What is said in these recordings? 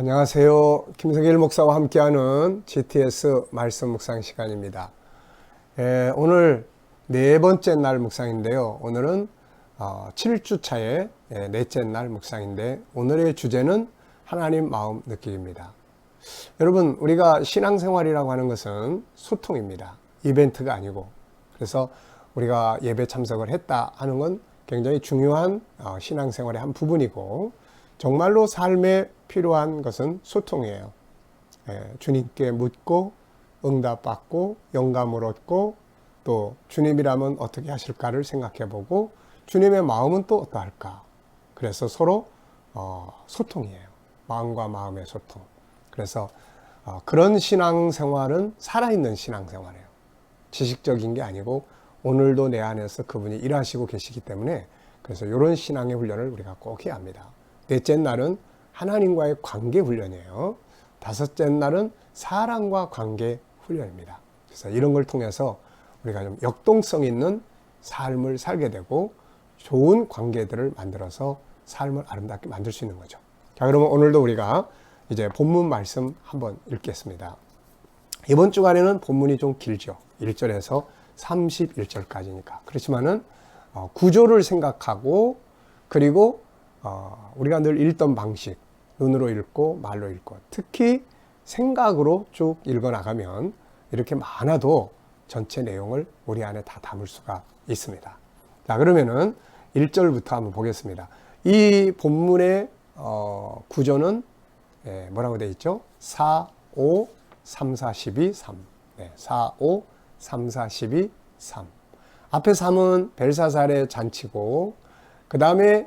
안녕하세요. 김성일 목사와 함께하는 GTS 말씀 묵상 시간입니다. 예, 오늘 네 번째 날 묵상인데요. 오늘은 어, 7주 차의 예, 넷째 날 묵상인데 오늘의 주제는 하나님 마음 느끼기입니다. 여러분, 우리가 신앙생활이라고 하는 것은 소통입니다. 이벤트가 아니고. 그래서 우리가 예배 참석을 했다 하는 건 굉장히 중요한 어, 신앙생활의 한 부분이고 정말로 삶에 필요한 것은 소통이에요. 예, 주님께 묻고 응답받고 영감을 얻고 또 주님이라면 어떻게 하실까를 생각해 보고 주님의 마음은 또 어떠할까. 그래서 서로 어, 소통이에요. 마음과 마음의 소통. 그래서 어, 그런 신앙생활은 살아있는 신앙생활이에요. 지식적인 게 아니고 오늘도 내 안에서 그분이 일하시고 계시기 때문에 그래서 이런 신앙의 훈련을 우리가 꼭 해야 합니다. 넷째 날은 하나님과의 관계 훈련이에요. 다섯째 날은 사랑과 관계 훈련입니다. 그래서 이런 걸 통해서 우리가 좀 역동성 있는 삶을 살게 되고 좋은 관계들을 만들어서 삶을 아름답게 만들 수 있는 거죠. 자, 그러면 오늘도 우리가 이제 본문 말씀 한번 읽겠습니다. 이번 주간에는 본문이 좀 길죠. 1절에서 31절까지니까. 그렇지만은 어, 구조를 생각하고 그리고 어, 우리가 늘 읽던 방식, 눈으로 읽고 말로 읽고 특히 생각으로 쭉 읽어 나가면 이렇게 많아도 전체 내용을 우리 안에 다 담을 수가 있습니다. 자, 그러면은 1절부터 한번 보겠습니다. 이 본문의 어, 구조는 예, 뭐라고 되어 있죠? 4, 5, 3, 4, 12, 3. 네, 4, 5, 3, 4, 12, 3. 앞에 3은 벨사살의 잔치고, 그 다음에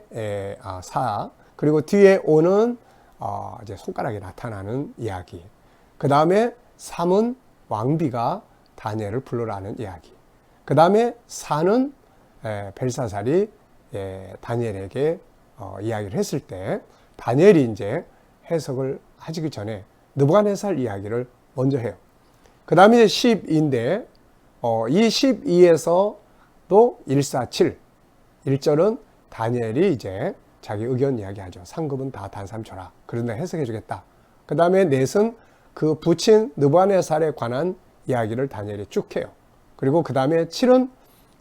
아, 4, 그리고 뒤에 5는 어, 이제 손가락이 나타나는 이야기. 그 다음에 3은 왕비가 다니엘을 불러라는 이야기. 그 다음에 4는 에, 벨사살이 예, 다니엘에게 어, 이야기를 했을 때 다니엘이 이제 해석을 하시기 전에 느부갓네살 이야기를 먼저 해요. 그 다음에 10인데 어, 이 12에서 또 147, 1절은 다니엘이 이제 자기 의견 이야기하죠. 상급은 다 단삼 줘라. 그런데 해석해 주겠다. 그 다음에 넷은 그 부친 느부갓네살에 관한 이야기를 다니엘이 쭉 해요. 그리고 그 다음에 7은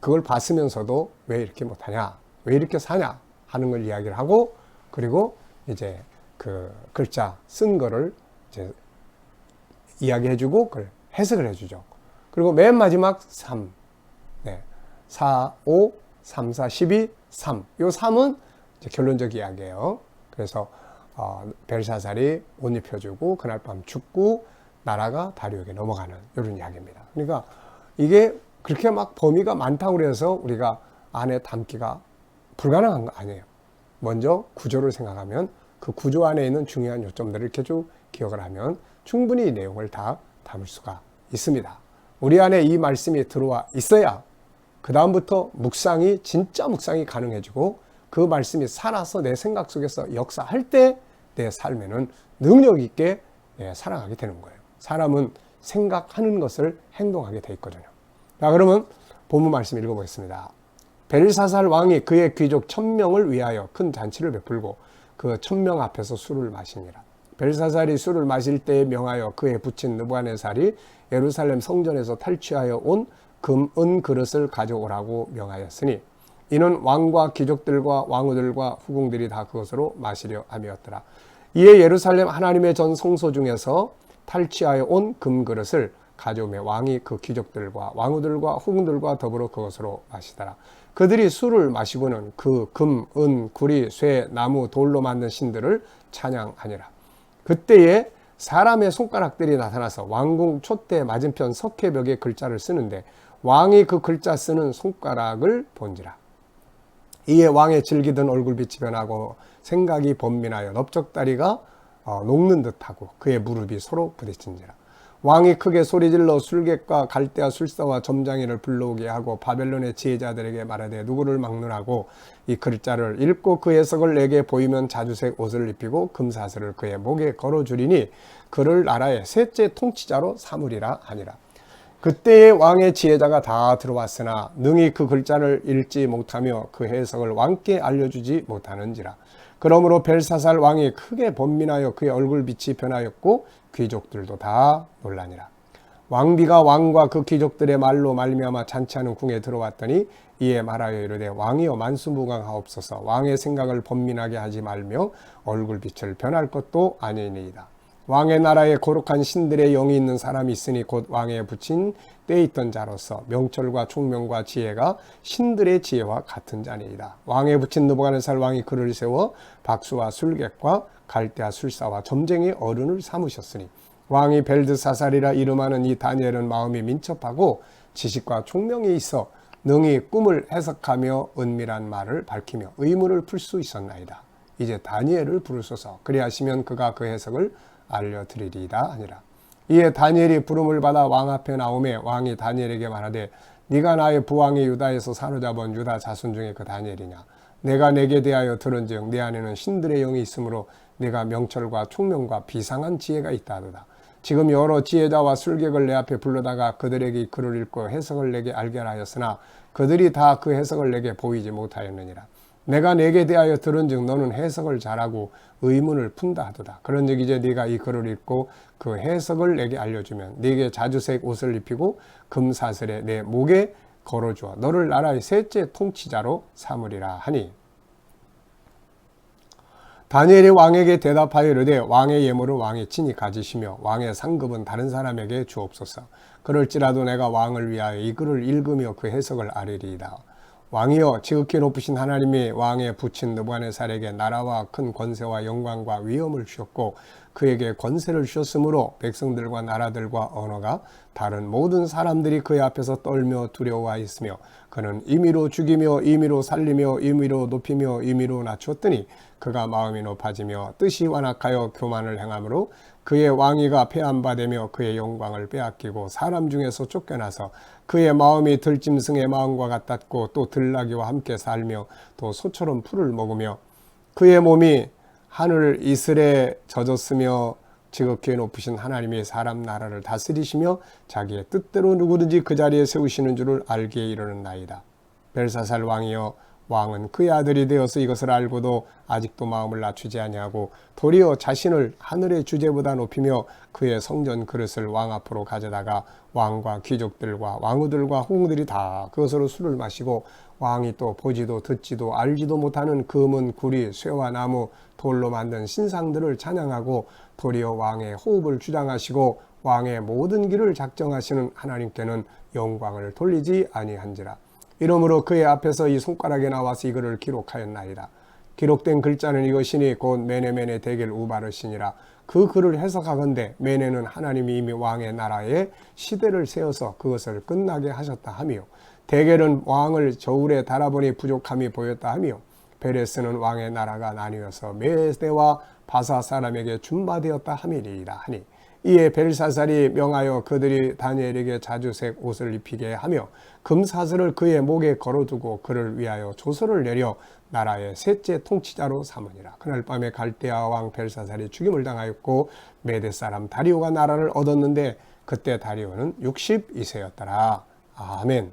그걸 봤으면서도 왜 이렇게 못하냐, 왜 이렇게 사냐 하는 걸 이야기를 하고 그리고 이제 그 글자 쓴 거를 이제 이야기해주고 그걸 해석을 해주죠. 그리고 맨 마지막 3, 네. 4, 5, 3, 4, 12, 3. 요 3은 결론적 이야기예요. 그래서 어, 벨사살이 옷 입혀주고 그날 밤 죽고 나라가 다리옥에 넘어가는 이런 이야기입니다. 그러니까 이게 그렇게 막 범위가 많다고 그래서 우리가 안에 담기가 불가능한 거 아니에요. 먼저 구조를 생각하면 그 구조 안에 있는 중요한 요점들을 쭉 기억을 하면 충분히 이 내용을 다 담을 수가 있습니다. 우리 안에 이 말씀이 들어와 있어야 그 다음부터 묵상이 진짜 묵상이 가능해지고 그 말씀이 살아서 내 생각 속에서 역사할 때 내 삶에는 능력 있게 예, 살아가게 되는 거예요. 사람은 생각하는 것을 행동하게 돼 있거든요. 자, 그러면 본문 말씀 읽어보겠습니다. 벨사살 왕이 그의 귀족 천명을 위하여 큰 잔치를 베풀고 그 천명 앞에서 술을 마시니라. 벨사살이 술을 마실 때에 명하여 그의 부친 느부갓네살이 예루살렘 성전에서 탈취하여 온 금, 은 그릇을 가져오라고 명하였으니 이는 왕과 귀족들과 왕후들과 후궁들이 다 그것으로 마시려 함이었더라. 이에 예루살렘 하나님의 전 성소 중에서 탈취하여 온 금그릇을 가져오며 왕이 그 귀족들과 왕후들과 후궁들과 더불어 그것으로 마시더라. 그들이 술을 마시고는 그 금, 은, 구리, 쇠, 나무, 돌로 만든 신들을 찬양하니라. 그때에 사람의 손가락들이 나타나서 왕궁 촛대 맞은편 석회벽에 글자를 쓰는데 왕이 그 글자 쓰는 손가락을 본지라. 이에 왕의 질기던 얼굴빛이 변하고 생각이 번민하여 넓적다리가 어, 녹는 듯하고 그의 무릎이 서로 부딪힌지라. 왕이 크게 소리질러 술객과 갈대와 술사와 점장이를 불러오게 하고 바벨론의 지혜자들에게 말하되 누구를 막론하고 이 글자를 읽고 그 해석을 내게 보이면 자주색 옷을 입히고 금사슬을 그의 목에 걸어주리니 그를 나라의 셋째 통치자로 삼으리라 하니라. 그때에 왕의 지혜자가 다 들어왔으나 능히 그 글자를 읽지 못하며 그 해석을 왕께 알려주지 못하는지라. 그러므로 벨사살 왕이 크게 번민하여 그의 얼굴 빛이 변하였고 귀족들도 다 놀라니라. 왕비가 왕과 그 귀족들의 말로 말미암아 잔치하는 궁에 들어왔더니 이에 말하여 이르되 왕이여 만수무강하옵소서 왕의 생각을 번민하게 하지 말며 얼굴 빛을 변할 것도 아니니이다. 왕의 나라에 거룩한 신들의 영이 있는 사람이 있으니 곧 왕에 붙인 때 있던 자로서 명철과 총명과 지혜가 신들의 지혜와 같은 자니이다. 왕에 붙인 느부갓네살 왕이 그를 세워 박수와 술객과 갈대와 술사와 점쟁이 어른을 삼으셨으니 왕이 벨드사살이라 이름하는 이 다니엘은 마음이 민첩하고 지식과 총명이 있어 능히 꿈을 해석하며 은밀한 말을 밝히며 의문을 풀 수 있었나이다. 이제 다니엘을 부르소서 그리하시면 그가 그 해석을 알려드리리이다 하니라. 이에 다니엘이 부름을 받아 왕 앞에 나오매 왕이 다니엘에게 말하되 네가 나의 부왕이 유다에서 사로잡은 유다 자손 중에 그 다니엘이냐? 내가 내게 대하여 들은즉 내 안에는 신들의 영이 있으므로 내가 명철과 총명과 비상한 지혜가 있다 하도다. 지금 여러 지혜자와 술객을 내 앞에 불러다가 그들에게 글을 읽고 해석을 내게 알게 하였으나 그들이 다 그 해석을 내게 보이지 못하였느니라 내가 내게 대하여 들은즉 너는 해석을 잘하고 의문을 푼다 하도다. 그런즉 이제 네가 이 글을 읽고 그 해석을 내게 알려주면 네게 자주색 옷을 입히고 금사슬에 내 목에 걸어주어 너를 나라의 셋째 통치자로 삼으리라 하니 다니엘이 왕에게 대답하여 이르되 왕의 예물을 왕이 친히 가지시며 왕의 상급은 다른 사람에게 주옵소서. 그럴지라도 내가 왕을 위하여 이 글을 읽으며 그 해석을 아뢰리이다. 왕이여 지극히 높으신 하나님이 왕에 붙인 느부갓네살에게 나라와 큰 권세와 영광과 위엄을 주셨고 그에게 권세를 주셨으므로 백성들과 나라들과 언어가 다른 모든 사람들이 그의 앞에서 떨며 두려워 있으며 그는 임의로 죽이며 임의로 살리며 임의로 높이며 임의로 낮추었더니 그가 마음이 높아지며 뜻이 완악하여 교만을 행함으로 그의 왕위가 폐한바되며 그의 영광을 빼앗기고 사람 중에서 쫓겨나서 그의 마음이 들짐승의 마음과 같았고 또 들나귀와 함께 살며 또 소처럼 풀을 먹으며 그의 몸이 하늘 이슬에 젖었으며 지극히 높으신 하나님이 사람 나라를 다스리시며 자기의 뜻대로 누구든지 그 자리에 세우시는 줄을 알게 이르는 나이다. 벨사살 왕이여 왕은 그의 아들이 되어서 이것을 알고도 아직도 마음을 낮추지 아니하고 도리어 자신을 하늘의 주제보다 높이며 그의 성전 그릇을 왕 앞으로 가져다가 왕과 귀족들과 왕후들과 홍들이 다 그것으로 술을 마시고 왕이 또 보지도 듣지도 알지도 못하는 금은 구리 쇠와 나무 돌로 만든 신상들을 찬양하고 도리어 왕의 호흡을 주장하시고 왕의 모든 길을 작정하시는 하나님께는 영광을 돌리지 아니한지라 이러므로 그의 앞에서 이 손가락에 나와서 이거를 기록하였나이다. 기록된 글자는 이것이니 곧 메네메네 대겔 우바르시니라. 그 글을 해석하건대 메네는 하나님이 이미 왕의 나라에 시대를 세워서 그것을 끝나게 하셨다 하며 대겔은 왕을 저울에 달아보니 부족함이 보였다 하며 베레스는 왕의 나라가 나뉘어서 메대와 바사 사람에게 준바되었다 함이리이다 하니 이에 벨사살이 명하여 그들이 다니엘에게 자주색 옷을 입히게 하며 금사슬을 그의 목에 걸어두고 그를 위하여 조서를 내려 나라의 셋째 통치자로 삼으니라. 그날 밤에 갈대아 왕 벨사살이 죽임을 당하였고 메대 사람 다리오가 나라를 얻었는데 그때 다리오는 62세였더라. 아멘.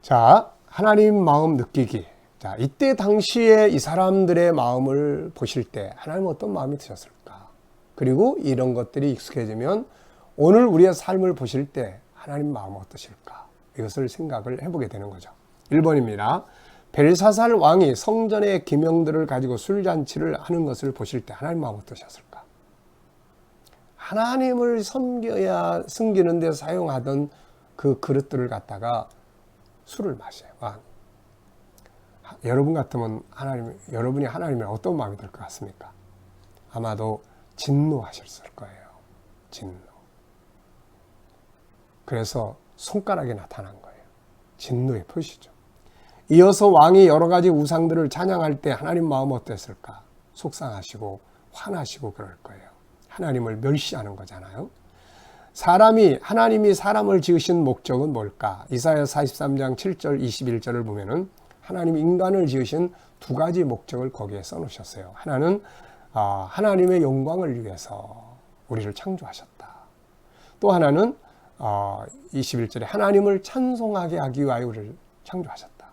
자, 하나님 마음 느끼기. 자, 이때 당시에 이 사람들의 마음을 보실 때 하나님 어떤 마음이 드셨을까? 그리고 이런 것들이 익숙해지면 오늘 우리의 삶을 보실 때 하나님 마음 어떠실까? 이것을 생각을 해보게 되는 거죠. 1번입니다. 벨사살 왕이 성전의 기명들을 가지고 술잔치를 하는 것을 보실 때 하나님 마음 어떠셨을까? 하나님을 섬겨야 숨기는 데 사용하던 그 그릇들을 갖다가 술을 마셔요. 왕. 여러분 같으면 하나님, 여러분이 하나님의 어떤 마음이 들 것 같습니까? 아마도 진노하셨을 거예요. 진노. 그래서 손가락에 나타난 거예요. 진노의 표시죠. 이어서 왕이 여러 가지 우상들을 찬양할 때 하나님 마음 어땠을까? 속상하시고 화나시고 그럴 거예요. 하나님을 멸시하는 거잖아요. 사람이 하나님이 사람을 지으신 목적은 뭘까? 이사야 43장 7절 21절을 보면은 하나님 인간을 지으신 두 가지 목적을 거기에 써 놓으셨어요. 하나는 아, 하나님의 영광을 위해서 우리를 창조하셨다. 또 하나는 21절에 아, 하나님을 찬송하게 하기 위하여 우리를 창조하셨다.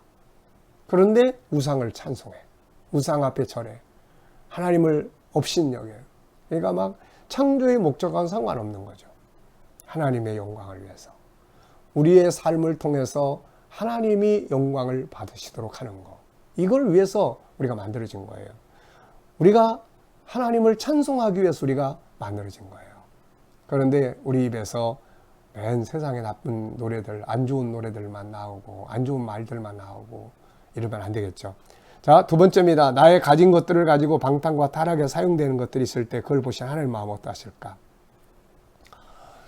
그런데 우상을 찬송해. 우상 앞에 절해. 하나님을 업신여겨요. 그러니까 막 창조의 목적과는 상관없는 거죠. 하나님의 영광을 위해서. 우리의 삶을 통해서 하나님이 영광을 받으시도록 하는 거. 이걸 위해서 우리가 만들어진 거예요. 우리가 하나님을 찬송하기 위해서 우리가 만들어진 거예요. 그런데 우리 입에서 맨 세상에 나쁜 노래들, 안 좋은 노래들만 나오고, 안 좋은 말들만 나오고, 이러면 안 되겠죠. 자, 두 번째입니다. 나의 가진 것들을 가지고 방탕과 타락에 사용되는 것들이 있을 때 그걸 보시는 하나님 마음 어떠하실까?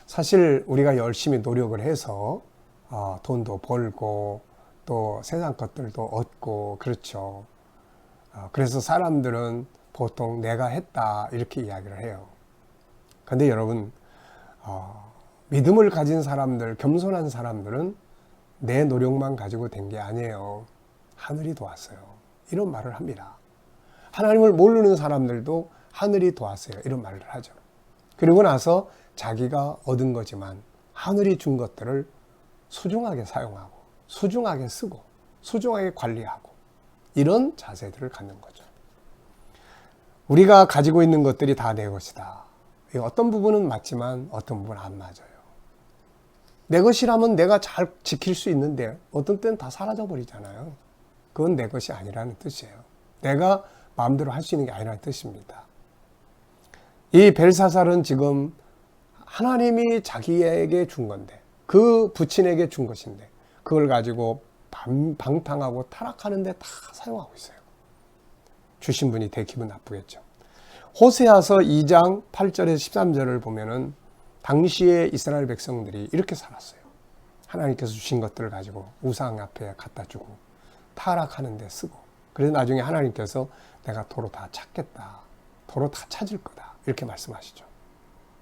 사실 우리가 열심히 노력을 해서 어, 돈도 벌고 또 세상 것들도 얻고 그렇죠. 어, 그래서 사람들은 보통 내가 했다 이렇게 이야기를 해요. 근데 여러분 어, 믿음을 가진 사람들, 겸손한 사람들은 내 노력만 가지고 된 게 아니에요. 하늘이 도왔어요. 이런 말을 합니다. 하나님을 모르는 사람들도 하늘이 도왔어요. 이런 말을 하죠. 그리고 나서 자기가 얻은 거지만 하늘이 준 것들을 소중하게 사용하고 소중하게 쓰고 소중하게 관리하고 이런 자세들을 갖는 거죠. 우리가 가지고 있는 것들이 다 내 것이다. 어떤 부분은 맞지만 어떤 부분은 안 맞아요. 내 것이라면 내가 잘 지킬 수 있는데 어떤 때는 다 사라져 버리잖아요. 그건 내 것이 아니라는 뜻이에요. 내가 마음대로 할 수 있는 게 아니라는 뜻입니다. 이 벨사살은 지금 하나님이 자기에게 준 건데 그 부친에게 준 것인데 그걸 가지고 방탕하고 타락하는 데 다 사용하고 있어요. 주신 분이 되게 기분 나쁘겠죠. 호세아서 2장 8절에서 13절을 보면은 당시에 이스라엘 백성들이 이렇게 살았어요. 하나님께서 주신 것들을 가지고 우상 앞에 갖다 주고 타락하는 데 쓰고 그래서 나중에 하나님께서 내가 도로 다 찾겠다. 도로 다 찾을 거다. 이렇게 말씀하시죠.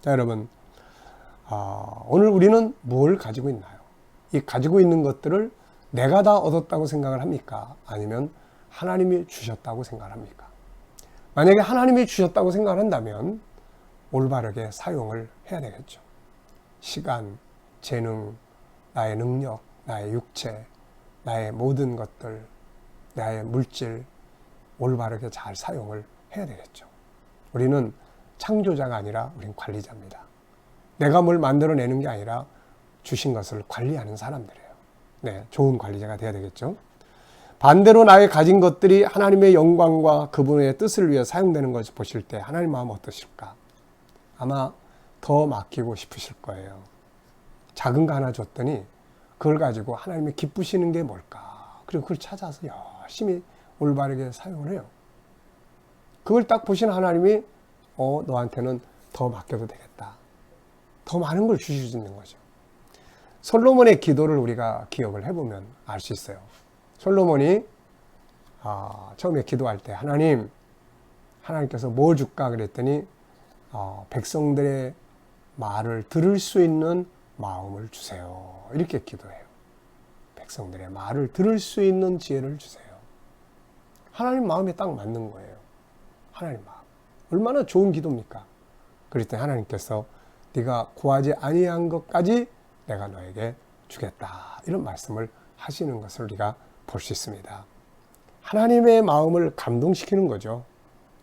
자, 여러분. 아, 오늘 우리는 뭘 가지고 있나요? 이 가지고 있는 것들을 내가 다 얻었다고 생각을 합니까? 아니면 하나님이 주셨다고 생각을 합니까? 만약에 하나님이 주셨다고 생각을 한다면 올바르게 사용을 해야 되겠죠. 시간, 재능, 나의 능력, 나의 육체, 나의 모든 것들, 나의 물질, 올바르게 잘 사용을 해야 되겠죠. 우리는 창조자가 아니라 우린 관리자입니다. 내가 뭘 만들어내는 게 아니라 주신 것을 관리하는 사람들이에요. 네, 좋은 관리자가 돼야 되겠죠. 반대로 나의 가진 것들이 하나님의 영광과 그분의 뜻을 위해 사용되는 것을 보실 때 하나님 마음 어떠실까? 아마 더 맡기고 싶으실 거예요. 작은 거 하나 줬더니 그걸 가지고 하나님이 기쁘시는 게 뭘까? 그리고 그걸 찾아서 열심히 올바르게 사용을 해요. 그걸 딱 보신 하나님이 어 너한테는 더 맡겨도 되겠다. 더 많은 걸 주실 수 있는 거죠. 솔로몬의 기도를 우리가 기억을 해보면 알 수 있어요. 솔로몬이 어, 처음에 기도할 때 하나님 하나님께서 뭘 줄까 그랬더니 어, 백성들의 말을 들을 수 있는 마음을 주세요. 이렇게 기도해요. 백성들의 말을 들을 수 있는 지혜를 주세요. 하나님 마음에 딱 맞는 거예요. 하나님 마음. 얼마나 좋은 기도입니까? 그랬더니 하나님께서 네가 구하지 아니한 것까지 내가 너에게 주겠다. 이런 말씀을 하시는 것을 우리가 볼 수 있습니다. 하나님의 마음을 감동시키는 거죠.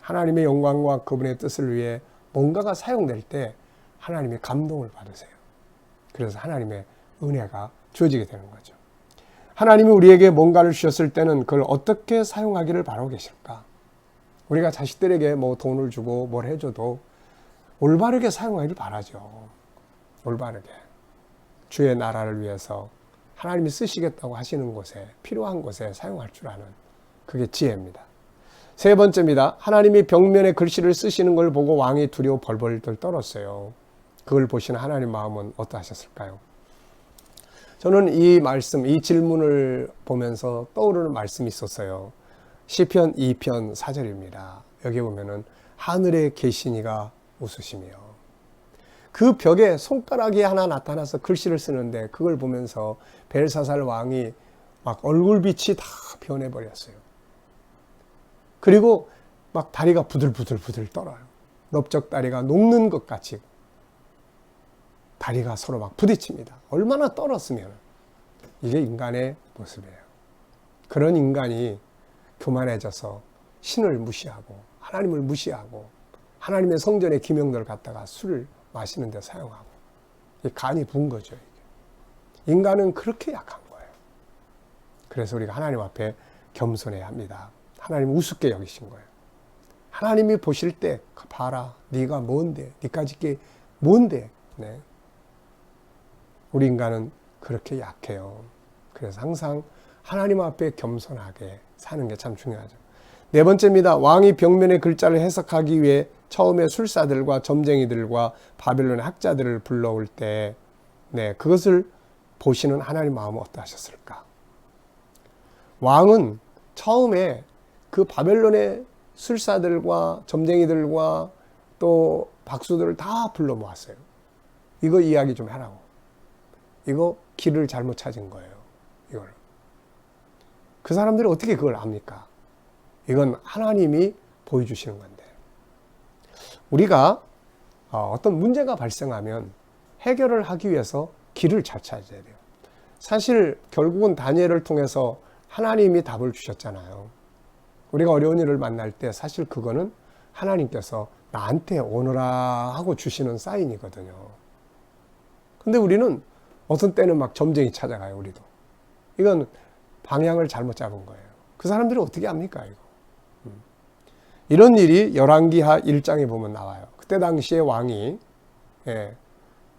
하나님의 영광과 그분의 뜻을 위해 뭔가가 사용될 때 하나님의 감동을 받으세요. 그래서 하나님의 은혜가 주어지게 되는 거죠. 하나님이 우리에게 뭔가를 주셨을 때는 그걸 어떻게 사용하기를 바라고 계실까? 우리가 자식들에게 뭐 돈을 주고 뭘 해줘도 올바르게 사용하기를 바라죠. 올바르게. 주의 나라를 위해서 하나님이 쓰시겠다고 하시는 곳에 필요한 곳에 사용할 줄 아는 그게 지혜입니다. 세 번째입니다. 하나님이 벽면에 글씨를 쓰시는 걸 보고 왕이 두려워 벌벌들 떨었어요. 그걸 보시는 하나님 마음은 어떠하셨을까요? 저는 이 말씀, 이 질문을 보면서 떠오르는 말씀이 있었어요. 시편 2편 4절입니다. 여기 보면은 하늘에 계시니가 웃으시며 그 벽에 손가락이 하나 나타나서 글씨를 쓰는데 그걸 보면서 벨사살 왕이 막 얼굴빛이 다 변해버렸어요. 그리고 막 다리가 부들부들부들 떨어요. 넓적 다리가 녹는 것 같이 다리가 서로 막 부딪힙니다. 얼마나 떨었으면 이게 인간의 모습이에요. 그런 인간이 교만해져서 신을 무시하고 하나님을 무시하고 하나님의 성전의 기명들을 갖다가 술을 마시는 데 사용하고 이 간이 부은 거죠. 이게. 인간은 그렇게 약한 거예요. 그래서 우리가 하나님 앞에 겸손해야 합니다. 하나님 우습게 여기신 거예요. 하나님이 보실 때 봐라 네가 뭔데 네까지 게 뭔데 네. 우리 인간은 그렇게 약해요. 그래서 항상 하나님 앞에 겸손하게 사는 게 참 중요하죠. 네 번째입니다. 왕이 벽면의 글자를 해석하기 위해 처음에 술사들과 점쟁이들과 바벨론의 학자들을 불러올 때, 네, 그것을 보시는 하나님 마음은 어떠하셨을까? 왕은 처음에 그 바벨론의 술사들과 점쟁이들과 또 박수들을 다 불러 모았어요. 이거 이야기 좀 하라고. 이거 길을 잘못 찾은 거예요. 이걸. 그 사람들이 어떻게 그걸 압니까? 이건 하나님이 보여주시는 건데. 우리가 어, 어떤 문제가 발생하면 해결을 하기 위해서 길을 잘 찾아야 돼요. 사실 결국은 다니엘을 통해서 하나님이 답을 주셨잖아요. 우리가 어려운 일을 만날 때 사실 그거는 하나님께서 나한테 오너라 하고 주시는 사인이거든요. 근데 우리는 어떤 때는 막 점쟁이 찾아가요, 우리도. 이건 방향을 잘못 잡은 거예요. 그 사람들이 어떻게 합니까, 이거? 음. 이런 일이 열왕기하 1장에 보면 나와요. 그때 당시에 왕이 예,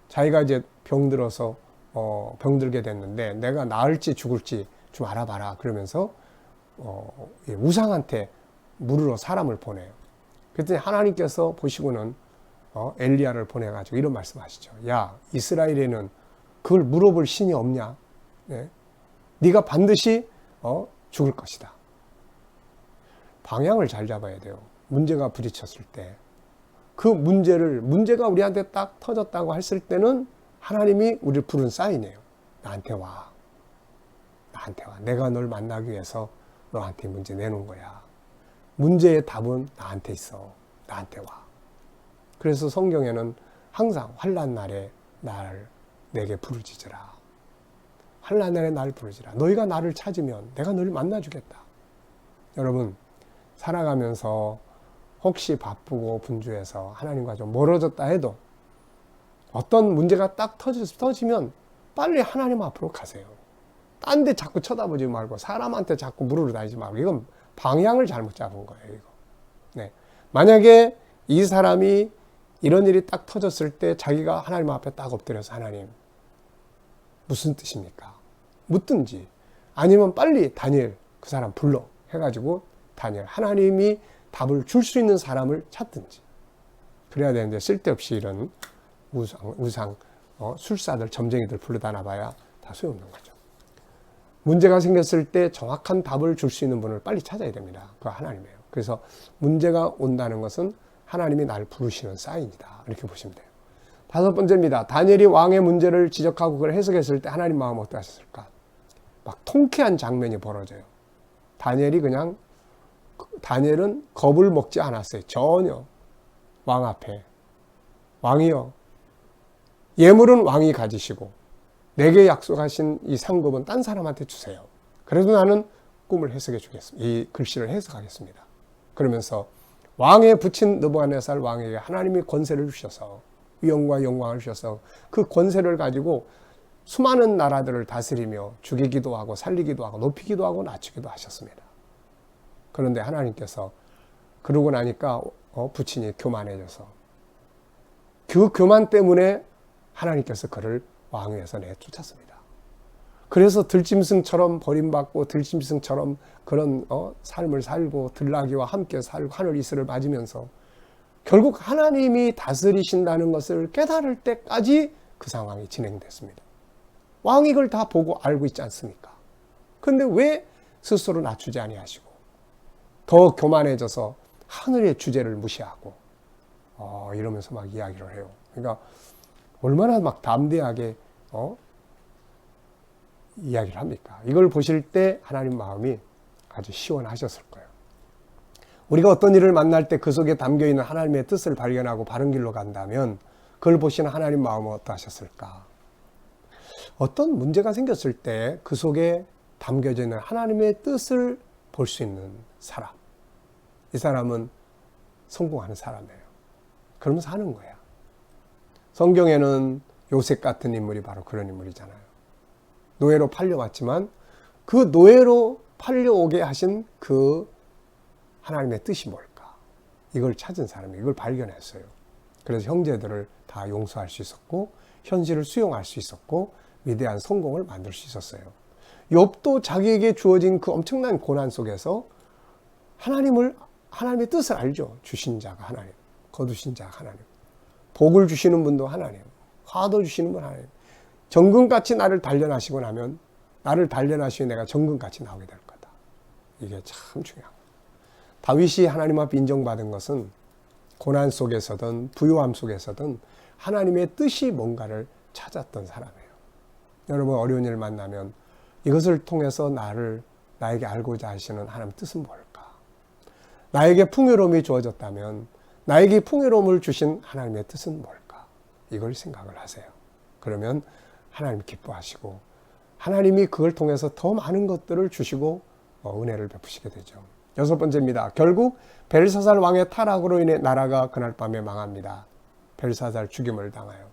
자기가 이제 병들어서 어, 병들게 됐는데 내가 나을지 죽을지 좀 알아봐라 그러면서 어, 예, 우상한테 물으러 사람을 보내요. 그랬더니 하나님께서 보시고는 어, 엘리야를 보내가지고 이런 말씀하시죠. 야 이스라엘에는 그걸 물어볼 신이 없냐? 네? 네가 반드시 어, 죽을 것이다. 방향을 잘 잡아야 돼요. 문제가 부딪혔을 때. 그 문제를, 문제가 우리한테 딱 터졌다고 했을 때는 하나님이 우리를 부른 사인이에요. 나한테 와. 나한테 와. 내가 널 만나기 위해서 너한테 문제 내놓은 거야. 문제의 답은 나한테 있어. 나한테 와. 그래서 성경에는 항상 환란 날에 날 내게 부르짖으라. 환란 날에 날 부르짖으라. 너희가 나를 찾으면 내가 너를 만나 주겠다. 여러분 살아가면서 혹시 바쁘고 분주해서 하나님과 좀 멀어졌다 해도 어떤 문제가 딱 터지, 터지면 빨리 하나님 앞으로 가세요. 딴 데 자꾸 쳐다보지 말고 사람한테 자꾸 물으러 다니지 말고 이건 방향을 잘못 잡은 거예요. 이거. 네. 만약에 이 사람이 이런 일이 딱 터졌을 때 자기가 하나님 앞에 딱 엎드려서 하나님 무슨 뜻입니까? 묻든지 아니면 빨리 다니엘 그 사람 불러 해가지고 다니엘 하나님이 답을 줄 수 있는 사람을 찾든지 그래야 되는데 쓸데없이 이런 우상, 우상 어, 술사들 점쟁이들 불러다 놔봐야 다 소용없는 거죠. 문제가 생겼을 때 정확한 답을 줄 수 있는 분을 빨리 찾아야 됩니다. 그 하나님이에요. 그래서 문제가 온다는 것은 하나님이 날 부르시는 사인이다. 이렇게 보시면 돼요. 다섯 번째입니다. 다니엘이 왕의 문제를 지적하고 그걸 해석했을 때 하나님 마음 어떠하셨을까? 막 통쾌한 장면이 벌어져요. 다니엘이 그냥 다니엘은 겁을 먹지 않았어요. 전혀 왕 앞에 왕이요. 예물은 왕이 가지시고 내게 약속하신 이 상급은 딴 사람한테 주세요. 그래도 나는 꿈을 해석해 주겠습니다. 이 글씨를 해석하겠습니다. 그러면서 왕에 붙인 느부갓네살 왕에게 하나님이 권세를 주셔서 위엄과 영광을 주셔서 그 권세를 가지고 수많은 나라들을 다스리며 죽이기도 하고 살리기도 하고 높이기도 하고 낮추기도 하셨습니다. 그런데 하나님께서 그러고 나니까 어, 부친이 교만해져서 그 교만 때문에 하나님께서 그를 왕위에서 내쫓았습니다. 그래서 들짐승처럼 버림받고 들짐승처럼 그런 어, 삶을 살고 들나귀와 함께 살고 하늘 이슬을 맞으면서 결국 하나님이 다스리신다는 것을 깨달을 때까지 그 상황이 진행됐습니다. 왕이 그걸 다 보고 알고 있지 않습니까? 근데 왜 스스로 낮추지 아니하시고 더 교만해져서 하늘의 주제를 무시하고 어, 이러면서 막 이야기를 해요. 그러니까 얼마나 막 담대하게 어? 이야기를 합니까? 이걸 보실 때 하나님 마음이 아주 시원하셨을 거예요. 우리가 어떤 일을 만날 때 그 속에 담겨 있는 하나님의 뜻을 발견하고 바른 길로 간다면 그걸 보시는 하나님 마음은 어떠하셨을까? 어떤 문제가 생겼을 때 그 속에 담겨져 있는 하나님의 뜻을 볼 수 있는 사람. 이 사람은 성공하는 사람이에요. 그러면서 하는 거야. 성경에는 요셉 같은 인물이 바로 그런 인물이잖아요. 노예로 팔려왔지만 그 노예로 팔려오게 하신 그 하나님의 뜻이 뭘까? 이걸 찾은 사람이 이걸 발견했어요. 그래서 형제들을 다 용서할 수 있었고 현실을 수용할 수 있었고 위대한 성공을 만들 수 있었어요. 욥도 자기에게 주어진 그 엄청난 고난 속에서 하나님을 하나님의 뜻을 알죠. 주신 자가 하나님, 거두신 자가 하나님. 복을 주시는 분도 하나님, 화도 주시는 분 하나님. 정금같이 나를 단련하시고 나면 나를 단련하시면 내가 정금같이 나오게 될 거다. 이게 참 중요한 거예요. 다윗이 하나님 앞에 인정받은 것은 고난 속에서든 부유함 속에서든 하나님의 뜻이 뭔가를 찾았던 사람이에요. 여러분 어려운 일을 만나면 이것을 통해서 나를 나에게 알고자 하시는 하나님 뜻은 뭘까? 나에게 풍요로움이 주어졌다면 나에게 풍요로움을 주신 하나님의 뜻은 뭘까? 이걸 생각을 하세요. 그러면 하나님 기뻐하시고 하나님이 그걸 통해서 더 많은 것들을 주시고 어, 은혜를 베푸시게 되죠. 여섯 번째입니다. 결국 벨사살 왕의 타락으로 인해 나라가 그날 밤에 망합니다. 벨사살 죽임을 당하여.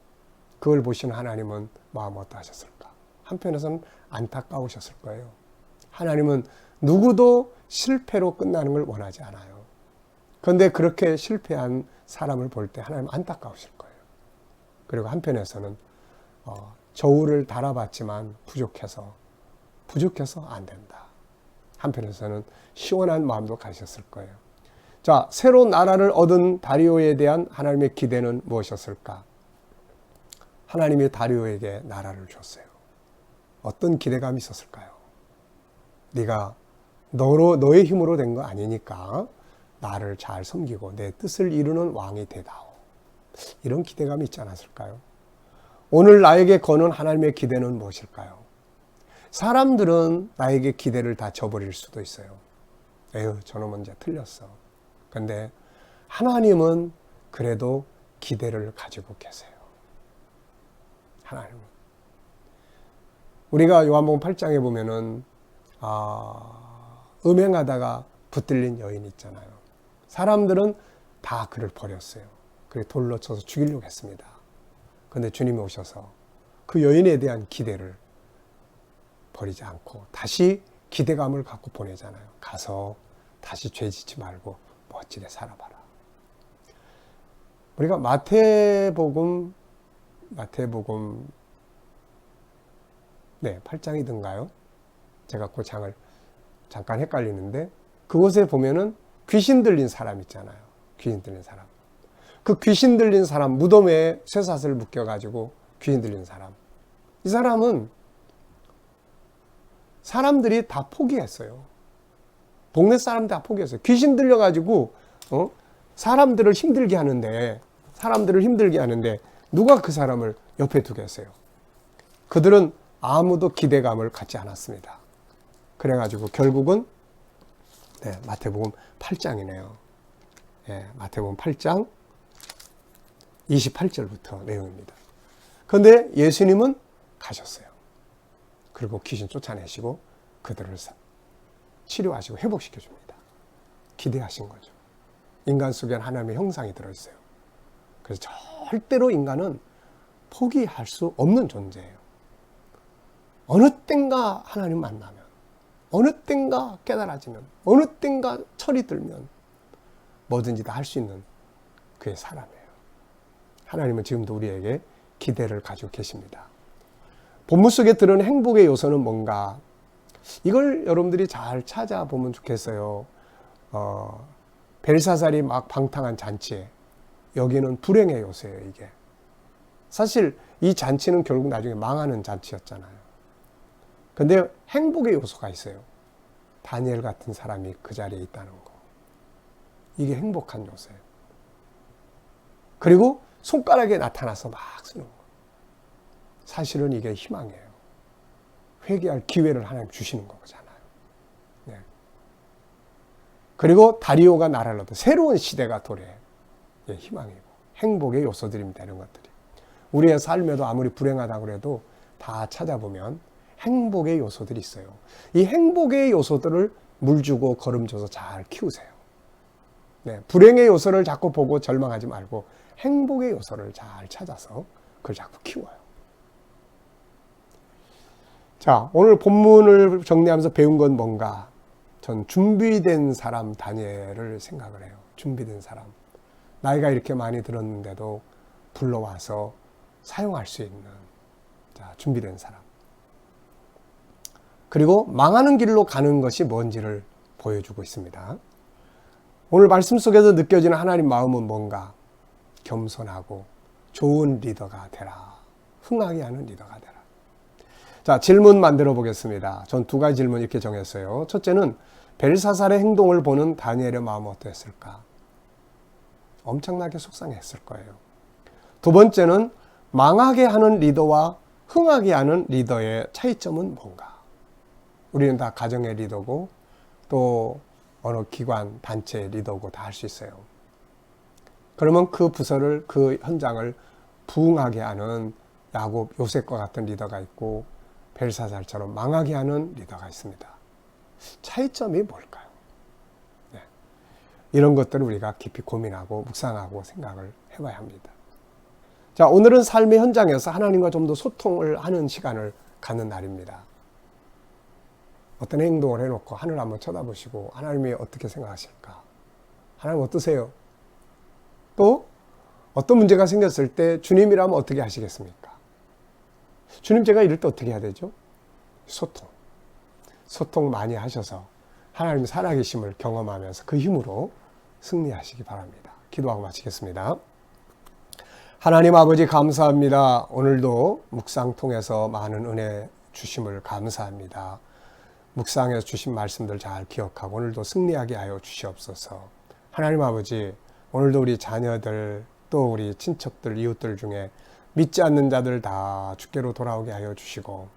그걸 보시는 하나님은 마음 어떠하셨을까? 한편에서는 안타까우셨을 거예요. 하나님은 누구도 실패로 끝나는 걸 원하지 않아요. 그런데 그렇게 실패한 사람을 볼 때 하나님 안타까우실 거예요. 그리고 한편에서는 어, 저울을 달아봤지만 부족해서 부족해서 안 된다. 한편에서는 시원한 마음도 가셨을 거예요. 자, 새로운 나라를 얻은 다리오에 대한 하나님의 기대는 무엇이었을까? 하나님이 다리오에게 나라를 줬어요. 어떤 기대감이 있었을까요? 네가 너로 너의 힘으로 된 거 아니니까 나를 잘 섬기고 내 뜻을 이루는 왕이 되다오. 이런 기대감이 있지 않았을까요? 오늘 나에게 거는 하나님의 기대는 무엇일까요? 사람들은 나에게 기대를 다 저버릴 수도 있어요. 에휴, 저놈은 이제 틀렸어. 근데 하나님은 그래도 기대를 가지고 계세요. 하나님은. 우리가 요한복음 8장에 보면은 아, 음행하다가 붙들린 여인 있잖아요. 사람들은 다 그를 버렸어요. 그래 돌로 쳐서 죽이려고 했습니다. 그런데 주님이 오셔서 그 여인에 대한 기대를 버리지 않고 다시 기대감을 갖고 보내잖아요. 가서 다시 죄 짓지 말고 멋지게 살아봐라. 우리가 마태복음 마태복음 네, 8장이든가요? 제가 그 장을 잠깐 헷갈리는데 그곳에 보면은 귀신 들린 사람 있잖아요. 귀신 들린 사람. 그 귀신 들린 사람 무덤에 쇠사슬 묶여 가지고 귀신 들린 사람. 이 사람은 사람들이 다 포기했어요. 동네 사람들 다 포기했어요. 귀신 들려 가지고 어? 사람들을 힘들게 하는데 사람들을 힘들게 하는데 누가 그 사람을 옆에 두겠어요? 그들은 아무도 기대감을 갖지 않았습니다. 그래가지고 결국은 네, 마태복음 8장이네요. 네, 마태복음 8장 28절부터 내용입니다. 그런데 예수님은 가셨어요. 그리고 귀신 쫓아내시고 그들을 치료하시고 회복시켜 줍니다. 기대하신 거죠. 인간 속에 하나님의 형상이 들어있어요. 그래서 절대로 인간은 포기할 수 없는 존재예요. 어느 땐가 하나님 만나면, 어느 땐가 깨달아지면, 어느 땐가 철이 들면 뭐든지 다 할 수 있는 그의 사람이에요. 하나님은 지금도 우리에게 기대를 가지고 계십니다. 본문 속에 들은 행복의 요소는 뭔가? 이걸 여러분들이 잘 찾아보면 좋겠어요. 어, 벨사살이 막 방탕한 잔치에 여기는 불행의 요소예요, 이게. 사실 이 잔치는 결국 나중에 망하는 잔치였잖아요. 근데 행복의 요소가 있어요. 다니엘 같은 사람이 그 자리에 있다는 거. 이게 행복한 요소예요. 그리고 손가락에 나타나서 막 쓰는 거. 사실은 이게 희망이에요. 회개할 기회를 하나님 주시는 거잖아요. 네. 그리고 다리오가 나라를 얻어 새로운 시대가 도래. 예, 희망이고 행복의 요소들입니다. 이런 것들이. 우리의 삶에도 아무리 불행하다고 그래도 다 찾아보면 행복의 요소들이 있어요. 이 행복의 요소들을 물 주고 거름 줘서 잘 키우세요. 네, 불행의 요소를 자꾸 보고 절망하지 말고 행복의 요소를 잘 찾아서 그걸 자꾸 키워요. 자, 오늘 본문을 정리하면서 배운 건 뭔가? 전 준비된 사람 다니엘을 생각을 해요. 준비된 사람. 나이가 이렇게 많이 들었는데도 불러와서 사용할 수 있는 자, 준비된 사람. 그리고 망하는 길로 가는 것이 뭔지를 보여주고 있습니다. 오늘 말씀 속에서 느껴지는 하나님 마음은 뭔가? 겸손하고 좋은 리더가 되라. 흥하게 하는 리더가 되라. 자, 질문 만들어 보겠습니다. 전 두 가지 질문 이렇게 정했어요. 첫째는 벨사살의 행동을 보는 다니엘의 마음은 어땠을까? 엄청나게 속상했을 거예요. 두 번째는 망하게 하는 리더와 흥하게 하는 리더의 차이점은 뭔가? 우리는 다 가정의 리더고 또 어느 기관, 단체의 리더고 다 할 수 있어요. 그러면 그 부서를, 그 현장을 부흥하게 하는 야곱, 요셉과 같은 리더가 있고 벨사살처럼 망하게 하는 리더가 있습니다. 차이점이 뭘까요? 네. 이런 것들을 우리가 깊이 고민하고 묵상하고 생각을 해봐야 합니다. 자, 오늘은 삶의 현장에서 하나님과 좀 더 소통을 하는 시간을 갖는 날입니다. 어떤 행동을 해놓고 하늘 한번 쳐다보시고 하나님이 어떻게 생각하실까? 하나님 어떠세요? 또 어떤 문제가 생겼을 때 주님이라면 어떻게 하시겠습니까? 주님 제가 이럴 때 어떻게 해야 되죠? 소통. 소통 많이 하셔서 하나님 살아계심을 경험하면서 그 힘으로 승리하시기 바랍니다. 기도하고 마치겠습니다. 하나님 아버지 감사합니다. 오늘도 묵상 통해서 많은 은혜 주심을 감사합니다. 묵상에서 주신 말씀들 잘 기억하고 오늘도 승리하게 하여 주시옵소서. 하나님 아버지 오늘도 우리 자녀들 또 우리 친척들 이웃들 중에 믿지 않는 자들 다 주께로 돌아오게 하여 주시고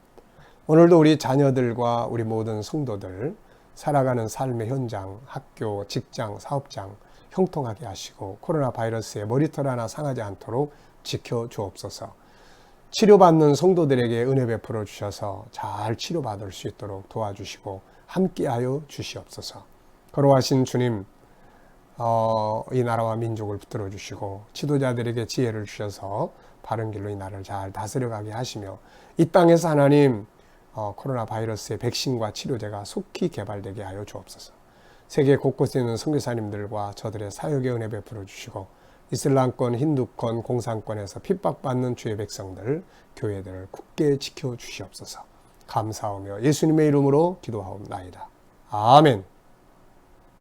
오늘도 우리 자녀들과 우리 모든 성도들 살아가는 삶의 현장, 학교, 직장, 사업장 형통하게 하시고 코로나 바이러스에 머리털 하나 상하지 않도록 지켜 주옵소서. 치료받는 성도들에게 은혜 베풀어 주셔서 잘 치료받을 수 있도록 도와주시고 함께하여 주시옵소서. 거로하신 주님, 어, 이 나라와 민족을 붙들어 주시고 지도자들에게 지혜를 주셔서 바른 길로 이 나라를 잘 다스려가게 하시며 이 땅에서 하나님 어, 코로나 바이러스의 백신과 치료제가 속히 개발되게 하여 주옵소서. 세계 곳곳에 있는 선교사님들과 저들의 사역의 은혜 베풀어 주시고 이슬람권, 힌두권, 공산권에서 핍박받는 주의 백성들, 교회들을 굳게 지켜 주시옵소서. 감사하며 예수님의 이름으로 기도하옵나이다. 아멘.